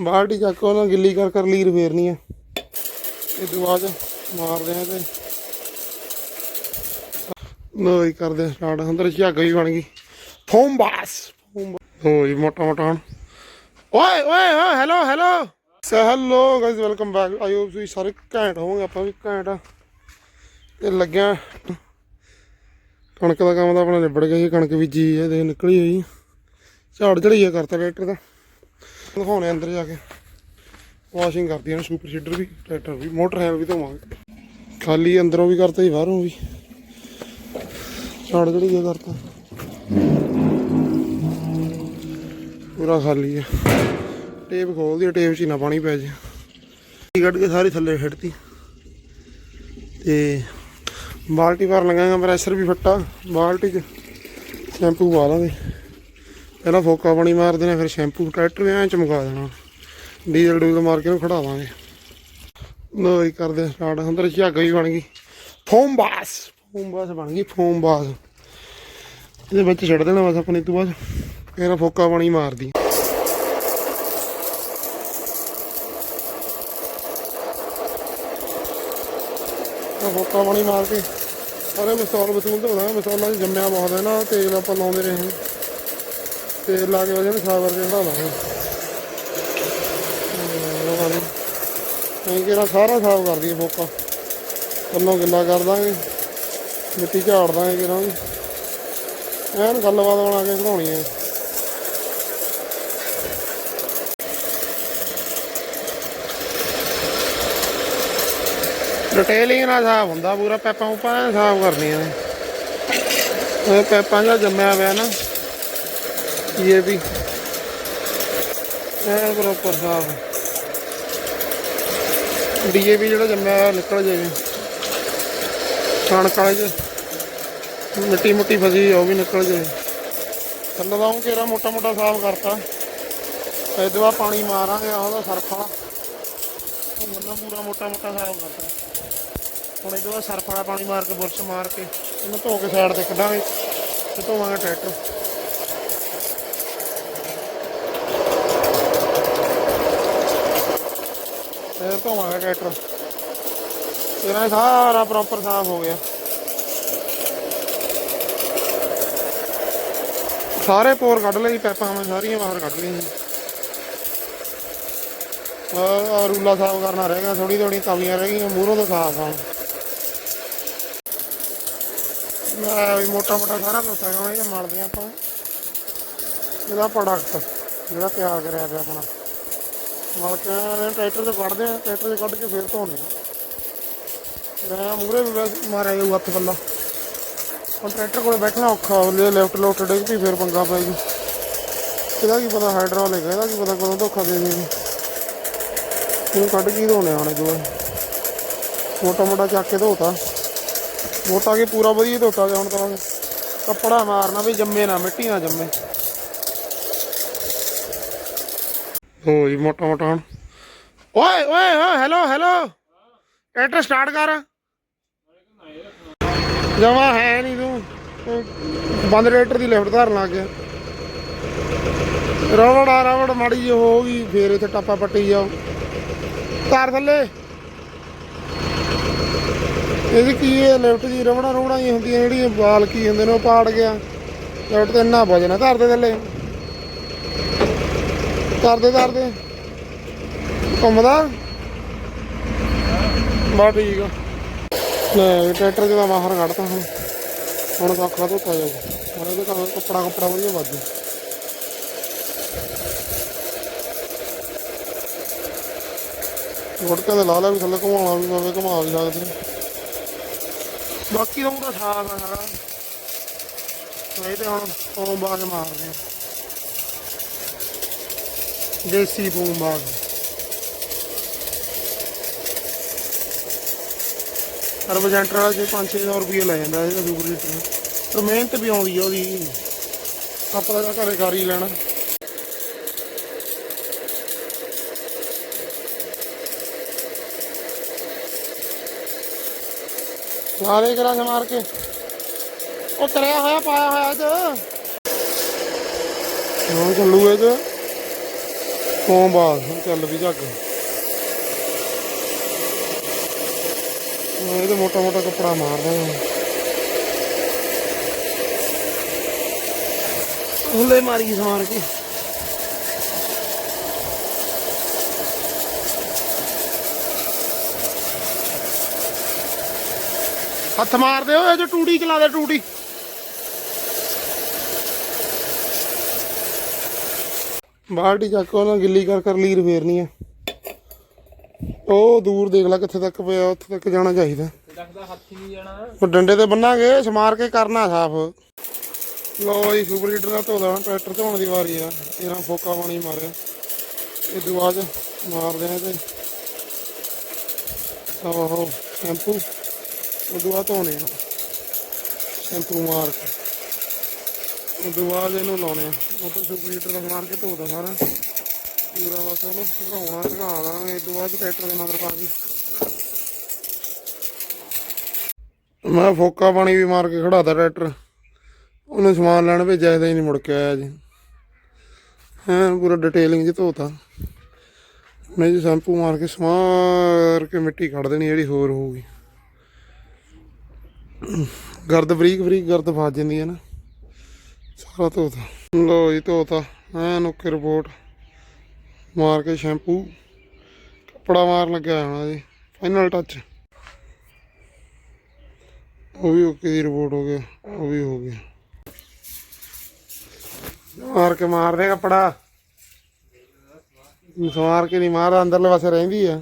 ਬਾਲਟੀ ਚੱਕ, ਉਹਨਾਂ ਗਿੱਲੀ ਕਰ ਕਰ ਲੀਰ ਫੇਰਨੀ ਆ। ਇਹ ਤੋਂ ਬਾਅਦ ਮਾਰਦੇ ਆ ਤੇ ਲੋ ਹੀ ਕਰਦੇ ਸਟਾਰਟ ਅੰਦਰ ਝੱਗ ਵੀ ਬਣ ਗਈ। ਫੋਮ ਬਾਸ, ਫੋਮ ਹੋ ਜੀ, ਮੋਟਾ ਮੋਟਾ ਹੁਣ। ਓਏ ਓਏ ਓਏ hello hello so hello guys welcome back I hope ਤੁਸੀਂ ਸਾਰੇ ਘੈਂਟ ਹੋਵੋਗੇ, ਆਪਾਂ ਵੀ ਘੈਂਟ ਆ। ਤੇ ਲੱਗਿਆ ਕਣਕ ਦਾ ਕੰਮ ਤਾਂ ਆਪਣਾ ਨਿਬੜ ਗਿਆ ਸੀ, ਕਣਕ ਬੀਜੀ ਹੈ ਦੇਖ ਨਿਕਲੀ ਹੋਈ ਝਾੜ ਝੜੀਆ ਕਰਤਾ ਟਰੈਕਟਰ ਦਾ। ਦਿਖਾਉਣੇ ਅੰਦਰ ਜਾ ਕੇ। ਵਾਸ਼ਿੰਗ ਕਰਦੀ ਨੇ ਸੁਪਰ ਸੀਡਰ ਵੀ ਟਰੈਕਟਰ ਵੀ ਮੋਟਰ ਹੈਂਡ ਵੀ ਧੋਵਾਂਗੇ। ਖਾਲੀ ਅੰਦਰੋਂ ਵੀ ਕਰਤਾ ਜੀ ਬਾਹਰੋਂ ਵੀ। ਝਾੜ ਝੜੀਆ ਕਰਤਾ। ਪੂਰਾ ਖਾਲੀ ਹੈ ਟੇਪ ਖੋਲਦੀ ਆ, ਟੇਪ 'ਚ ਹੀ ਨਾ ਪਾਣੀ ਪੈ ਜਾ। ਕੱਢ ਕੇ ਸਾਰੀ ਥੱਲੇ ਛੱਡਤੀ ਤੇ ਬਾਲਟੀ ਭਰ ਲਗਾਂਗਾ ਪ੍ਰੈਸ਼ਰ ਵੀ ਫੱਟਾ। ਬਾਲਟੀ 'ਚ ਸ਼ੈਂਪੂ ਪਾ ਲਾਂਗੇ। ਪਹਿਲਾਂ ਫੋਕਾ ਪਾਣੀ ਮਾਰ ਦੇਣਾ, ਫਿਰ ਸ਼ੈਂਪੂ, ਟਰੈਕਟਰ ਵੀ ਐਂ ਚਮਕਾ ਦੇਣਾ। ਡੀਜ਼ਲ ਡੂਜ਼ਲ ਮਾਰ ਕੇ ਉਹਨੂੰ ਖੜਾ ਦਾਂਗੇ ਲੋ ਹੀ ਕਰਦੇ ਸਟਾਰਟ ਅੰਦਰ ਝੱਗ ਵੀ ਬਣ ਗਈ। ਫੋਮ ਬਾਸ ਫੋਮ ਬਾਸ ਬਣ ਗਈ, ਫੋਮ ਬਾਸ। ਇਹਦੇ ਵਿੱਚ ਛੱਡ ਦੇਣਾ ਬਸ ਆਪਣੇ ਤੋਂ ਬਾਅਦ ਫਿਰ ਫੋਕਾ ਪਾਣੀ ਮਾਰਦੀ ਫੋਕਾ ਪਾਣੀ ਮਾਰ ਕੇ ਸਾਰੇ ਮਸਾਲ ਬਤੂਲ ਧੋਣਾ ਮਸਾਲਾ ਜੰਮਿਆ ਬਹੁਤ ਹੈ ਨਾ ਤੇਲ ਆਪਾਂ ਲਾਉਂਦੇ ਰਹੇ ਹਾਂ। ਤੇਲ ਲਾ ਕੇ ਉਹਦੇ ਨੂੰ ਸਾਫ਼ ਕਰਕੇ ਖੜਾ ਲਾਂਗੇ। ਅਸੀਂ ਕਿਹੜਾ ਸਾਰਾ ਸਾਫ਼ ਕਰ ਦਈਏ ਫੋਕਾ ਕੱਲੋਂ ਗਿੱਲਾ ਕਰ ਦਾਂਗੇ। ਮਿੱਟੀ ਝਾੜ ਦਾਂਗੇ ਕਿਹੜਾ ਵੀ। ਐਨ ਗੱਲਬਾਤ ਬਣਾ ਕੇ ਖੜਾਉਣੀ ਹੈ। ਡਿਟੇਲਿੰਗ ਨਾਲ ਸਾਫ਼ ਹੁੰਦਾ ਪੂਰਾ ਪੈਪਾਂ ਉਪਾਂ ਸਾਫ਼ ਕਰਨੀਆਂ ਨੇ। ਇਹ ਪੈਪਾਂ ਦਾ ਜੰਮਿਆ ਹੋਇਆ ਨਾ। ਇਹ ਵੀ? ਐਨ ਪ੍ਰੋਪਰ ਸਾਫ਼। ਡੀਏਪੀ ਜਿਹੜਾ ਜੰਮਿਆ ਹੋਇਆ ਨਿਕਲ ਜਾਵੇ ਕਣਕ ਵਾਲੇ ਚ ਮਿੱਟੀ ਮੁੱਟੀ ਫਸੀ ਉਹ ਵੀ ਨਿਕਲ ਜਾਵੇ ਥੱਲੇ ਦਾ ਉਹ ਘੇਰਾ ਮੋਟਾ ਮੋਟਾ ਸਾਫ਼ ਕਰਤਾ। ਇਹਦੇ ਬਾਅਦ ਪਾਣੀ ਮਾਰਾਂਗੇ ਉਹਦਾ ਸਰਫਾ ਉਹ ਮੱਲਾ ਪੂਰਾ ਮੋਟਾ ਮੋਟਾ ਸਾਫ਼ ਕਰਤਾ। ਹੁਣ ਇਹਦੇ ਬਾਅਦ ਸਰਫ ਵਾਲਾ ਪਾਣੀ ਮਾਰ ਕੇ, ਬੁਰਸ਼ ਮਾਰ ਕੇ, ਇਹਨੂੰ ਧੋ ਕੇ ਸਾਈਡ ਤੇ ਕੱਢਾਂਗੇ ਤੇ ਧੋਵਾਂਗੇ ਟਰੈਕਟਰ। ਇਹ ਧੋਵਾਂਗੇ ਟਰੈਕਟਰ। ਤੇਰਾ ਸਾਰਾ ਪ੍ਰੋਪਰ ਸਾਫ਼ ਹੋ ਗਿਆ। ਸਾਰੇ ਪੋਰ ਕੱਢ ਲਈ ਪੈਪਾਂ ਮੈਂ ਸਾਰੀਆਂ ਬਾਹਰ ਕੱਢ ਲਈਆਂ ਆ ਰੂਲਾ ਸਾਫ਼ ਕਰਨਾ ਰਹਿ ਗਿਆ ਥੋੜੀ ਥੋੜੀ ਕਮੀਆਂ ਰਹਿ ਗਈਆਂ, ਮੂਹਰੋਂ ਤਾਂ ਸਾਫ਼ ਆ। ਮੈਂ ਵੀ ਮੋਟਾ ਮੋਟਾ ਸਾਰਾ ਕੁਝ ਹੈਗਾ ਇਹ ਆਪਾਂ। ਇਹਦਾ ਪ੍ਰੋਡਕਟ ਜਿਹੜਾ ਤਿਆਰ ਕਰਿਆ ਪਿਆ ਆਪਣਾ। ਮਲ ਕੇ ਟਰੈਕਟਰ ਤੇ ਕੱਢਦੇ ਆ, ਟਰੈਕਟਰ ਤੇ ਕੱਢ ਕੇ ਫੇਰ ਧੋਣੇ ਆ। ਮੈਂ ਮੂਰੇ ਵੀ ਵੈਸੇ ਮਾਰਿਆ ਜਾਊ ਹੱਥ ਪੱਲਾ। ਹੁਣ ਟਰੈਕਟਰ ਕੋਲੇ ਬੈਠਣਾ ਔਖਾ ਉਹਲੇ ਲੈਫਟ ਲੋਟ ਡਿੱਗ ਪਈ, ਫੇਰ ਪੰਗਾ ਪੈ ਗਈ। ਇਹਦਾ ਕੀ ਪਤਾ ਹਾਈਡ੍ਰੋਲਿਕ ਇਹਦਾ ਕੀ ਪਤਾ ਕਦੋਂ ਧੋਖਾ ਦੇ ਦੇਗੀ ਇਹਨੂੰ ਕੱਢ ਕੇ ਹੀ ਧੋਣੇ ਆਣੇ ਜੋ ਮੋਟਾ ਮੋਟਾ ਚੱਕ ਕੇ ਧੋਤਾ। ਮੋਟਾ ਕੇ ਪੂਰਾ ਵਧੀਆ ਧੋਤਾ ਗਿਆ ਹੁਣ ਤਾਂ। ਕੱਪੜਾ ਮਾਰਨਾ ਵੀ ਜੰਮੇ ਨਾ, ਮਿੱਟੀ ਨਾ ਜੰਮੇ। ਹੋ ਜੀ, ਮੋਟਾ ਮੋਟਾ ਹੁਣ। ਓਏ ਓਏ ਓਏ ਹੈਲੋ ਹੈਲੋ ਟਰੈਕਟਰ ਸਟਾਰਟ ਕਰ। ਜਮਾ ਹੈ ਨਹੀਂ ਤੂੰ। ਬੰਦ ਟਰੈਕਟਰ ਦੀ ਲਿਫਟ ਧਰਨ ਲੱਗ ਗਿਆ। ਰਵੜ ਆ ਰਵੜ ਮਾੜੀ ਜਿਹੀ ਹੋ ਗਈ, ਫੇਰ ਇੱਥੇ ਟੱਪਾ ਪੱਟੀ ਜਾਓ। ਤਾਰ ਥੱਲੇ। ਇਹਦੀ ਕੀ ਹੈ ਲਿਫਟ ਦੀ ਰਵੜਾ ਰਵੜਾ ਹੀ ਹੁੰਦੀਆਂ, ਜਿਹੜੀਆਂ ਬਾਲ ਕੀ ਹੁੰਦੇ ਨੇ, ਉਹ ਪਾੜ ਗਿਆ। ਲਿਫਟ ਤੇ ਇੰਨਾ ਵਜਨ ਹੈ ਧਰ ਦੇ ਥੱਲੇ। ਕਰਦੇ ਕਰਦੇ। ਘੁੰਮਦਾ? ਬਾ ਠੀਕ ਆ। ਲੈ, ਟਰੈਕਟਰ ਜਿਹਦਾ ਬਾਹਰ ਕੱਢਤਾ ਹੁਣ। ਹੁਣ ਕੱਖਾ ਧੋਤਾ ਜਾਊ ਹੁਣ ਇਹਦੇ ਕੰਮ ਕੱਪੜਾ ਕੱਪੜਾ ਵਧੀਆ ਵੱਜ ਗੁੜਕਾ ਦੇ ਲਾ ਲਾ ਵੀ ਥੱਲੇ ਘੁਮਾਉਣਾ ਵੀ ਪਵੇ ਘੁਮਾ ਵੀ ਸਕਦੇ। ਬਾਕੀ ਤਾਂ ਉਹਦਾ ਸਾਫ਼ ਆ ਸਾਰਾ। ਇਹ ਤੇ ਹੁਣ ਫੋਮ ਬਾਗ ਮਾਰਦੇ ਆ। ਦੇਸੀ ਫੋਮ ਬਾਗ ਸਰਵਜੈਂਟਰ ਵਾਲਾ ਜੇ 5-600 ਰੁਪਏ ਲੈ ਜਾਂਦਾ ਇਹਦਾ ਸੁਪਰ ਹੀਟਰ ਪਰ ਮਿਹਨਤ ਵੀ ਆਉਂਦੀ ਆ ਉਹਦੀ। ਆਪਾਂ ਤਾਂ ਘਰੇ ਕਰ ਹੀ ਲੈਣਾ। ਸਾਰੇ ਕਰਾਂ ਮਾਰ ਕੇ। ਉਹ ਕਰਿਆ ਹੋਇਆ, ਪਾਇਆ ਹੋਇਆ ਇਹ ਚ ਚੱਲੂ ਇਹ ਚ ਸੋਮਵਾਰ ਹੁਣ ਚੱਲ ਵੀ ਜੱਗ। ਇਹ ਤੇ ਮੋਟਾ ਮੋਟਾ ਕੱਪੜਾ ਮਾਰਦਾ ਹੈ ਹੁਲੇ ਮਾਰੀ ਸਮਾਰ ਕੇ। ਹੱਥ ਮਾਰਦੇ ਓਏ ਜੋ ਟੂੜੀ ਚਲਾ ਦੇ ਟੂੜੀ ਬਾਲਟੀ ਚੱਕ ਉਹਨਾਂ ਗਿੱਲੀ ਕਰ ਕਰ ਲੀਰ ਫੇਰਨੀ ਆ। ਉਹ ਦੂਰ ਦੇਖ ਲੈ ਕਿੱਥੇ ਤੱਕ ਪਿਆ, ਉੱਥੇ ਤੱਕ ਜਾਣਾ ਚਾਹੀਦਾ। ਰੱਖਦਾ ਹੱਥ ਨਹੀਂ ਜਾਣਾ ਉਹ ਡੰਡੇ ਤੇ ਬੰਨਾਂਗੇ ਸਮਾਰ ਕੇ ਕਰਨਾ ਸਾਫ਼। ਲੋ ਜੀ ਸੁਪਰ ਲੀਡਰ ਦਾ ਧੋਦਾ, ਟਰੈਕਟਰ ਧੋਣ ਦੀ ਵਾਰੀ ਆ। ਇਹਨਾਂ ਫੋਕਾ ਪਾਣੀ ਮਾਰਿਆ। ਇਹ ਤੋਂ ਬਾਅਦ ਮਾਰਦੇ ਆ ਤੇ ਆਹੋ, ਸ਼ੈਂਪੂ। ਉਹ ਤੋਂ ਬਾਅਦ ਧੋਣੇ ਆ। ਸ਼ੈਂਪੂ ਮਾਰ ਕੇ। ਉਹ ਬਾਅਦ ਇਹਨੂੰ ਲਾਉਣੇ ਆ। ਉਧਰ ਸੁਪਰ ਦਾ ਮਾਰ ਕੇ ਧੋਦਾ ਸਾਰਾ? ਪੂਰਾ ਬਸ ਉਹਨੂੰ ਸੁਕਾਉਣਾ ਸੁਕਾ ਦਾਂਗੇ ਇਹ ਬਾਅਦ ਟਰੈਕਟਰ ਦੇ ਮਗਰ ਪਾ ਕੇ ਮੈਂ ਫੋਕਾ ਪਾਣੀ ਵੀ ਮਾਰ ਕੇ ਖੜਾਤਾ ਟਰੈਕਟਰ ਉਹਨੂੰ ਸਮਾਨ ਲੈਣ ਭੇਜਿਆ, ਇਹਦਾ ਹੀ ਨਹੀਂ ਮੁੜ ਕੇ ਆਇਆ ਜੀ। ਹਾਂ, ਪੂਰਾ ਡਿਟੇਲਿੰਗ ਚ ਧੋਤਾ। ਮੈਂ ਜੀ ਸ਼ੈਂਪੂ ਮਾਰ ਕੇ ਸਮਾਰ ਕੇ ਮਿੱਟੀ ਕੱਢ ਦੇਣੀ, ਜਿਹੜੀ ਹੋਰ ਹੋਊਗੀ। ਗਰਦ ਬਰੀਕ ਬਰੀਕ ਗਰਦ ਫਸ ਜਾਂਦੀ ਹੈ ਨਾ। ਸਾਰਾ ਧੋਤਾ। ਲੋ ਜੀ, ਧੋਤਾ। ਐਨ ਓਕੇ ਰਿਪੋਰਟ ਮਾਰ ਕੇ ਸ਼ੈਂਪੂ ਕੱਪੜਾ ਮਾਰਨ ਲੱਗਿਆ ਹੋਣਾ ਜੀ। ਫਾਈਨਲ ਟੱਚ ਉਹ ਵੀ ਓਕੇ ਦੀ ਰਿਪੋਰਟ ਹੋ ਗਿਆ। ਉਹ ਵੀ ਹੋ ਗਿਆ। ਮਾਰ ਕੇ ਮਾਰ ਦੇ ਕੱਪੜਾ। ਸਵਾਰ ਕੇ ਨਹੀਂ ਮਾਰਦਾ ਅੰਦਰਲੇ ਪਾਸੇ ਰਹਿੰਦੀ ਆ।